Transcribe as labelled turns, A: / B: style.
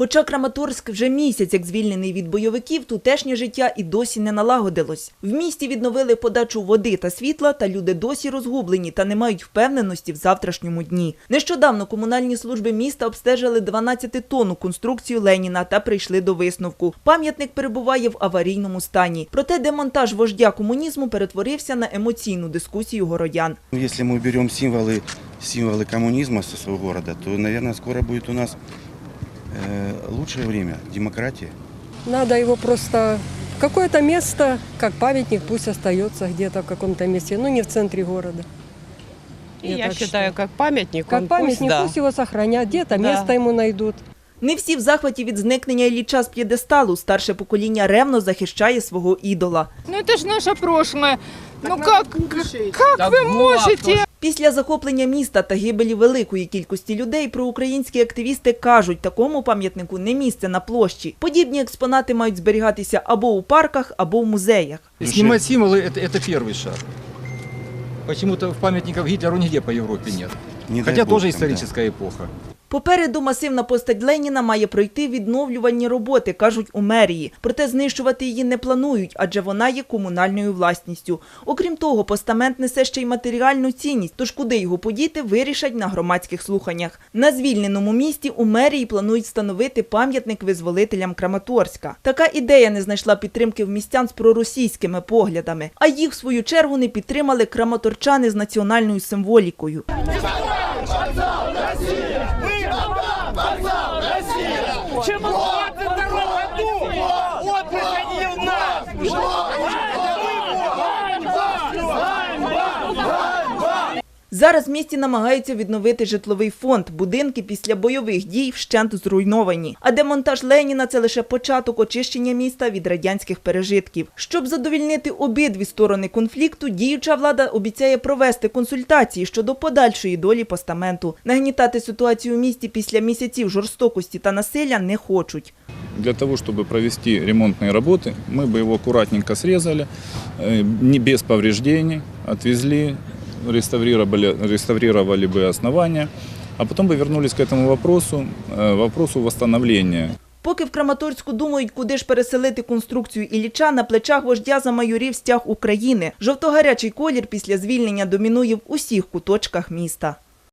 A: Хоча Краматорськ вже місяць як звільнений від бойовиків, тутешнє життя і досі не налагодилось. В місті відновили подачу води та світла, та люди досі розгублені та не мають впевненості в завтрашньому дні. Нещодавно комунальні служби міста обстежили 12-тонну конструкцію Леніна та прийшли до висновку. Пам'ятник перебуває в аварійному стані. Проте демонтаж вождя комунізму перетворився на емоційну дискусію городян.
B: Ну, Если мы уберем символы, символы коммунизма со своего города, то, наверное, скоро будет у нас э, лучшее время, демократия.
C: Надо его просто в какое-то место, как памятник, пусть остается где-то в каком-то месте, но не в центре города.
D: И
C: Я
D: я, считаю, как памятник,
C: Как
D: он
C: памятник,
D: пусть, да.
C: пусть его сохранят, где-то
D: Да.
C: место ему найдут.
A: Не всі в захваті від зникнення Ілліча з п'єдесталу. Старше покоління ревно захищає свого ідола.
E: Ну это же наше прошлое. Ну как, как вы можете?
A: Після захоплення міста та гибелі великої кількості людей проукраїнські активісти кажуть, такому пам'ятнику не місце на площі. Подібні експонати мають зберігатися або у парках, або в музеях.
F: Снимать символы это, это первый шаг. Почему-то в памятников Гитлеру нигде по Европе нет.
B: Не дай
F: Хотя
B: бог
F: тоже
B: там, да.
F: историческая эпоха.
A: Попереду масивна постать Леніна має пройти відновлювальні роботи, кажуть у мерії. Проте знищувати її не планують, адже вона є комунальною власністю. Окрім того, постамент несе ще й матеріальну цінність, тож куди його подіти, вирішать на громадських слуханнях. На звільненому місті у мерії планують встановити пам'ятник визволителям Краматорська. Така ідея не знайшла підтримки в містян з проросійськими поглядами, а їх в свою чергу не підтримали краматорчани з національною символікою.
E: Чему 22 году он приходил нас?
A: Зараз в місті намагаються відновити житловий фонд. Будинки після бойових дій вщент зруйновані. А демонтаж Леніна це лише початок очищення міста від радянських пережитків. Щоб задовільнити обидві сторони конфлікту, діюча влада обіцяє провести консультації щодо подальшої долі постаменту. Нагнітати ситуацію у місті після місяців жорстокості та насилля не хочуть.
G: Для того, чтобы провести ремонтные работы, мы бы его аккуратненько срезали, э, не без повреждений, отвезли, реставрировали, реставрировали бы основания, а потом бы вернулись к этому вопросу, э, вопросу восстановления.
A: Поки в Краматорську думають, куди ж переселити конструкцію Ілліча, на плечах вождя замайорів стяг України. Жовтогарячий колір після звільнення домінує в усіх куточках міста.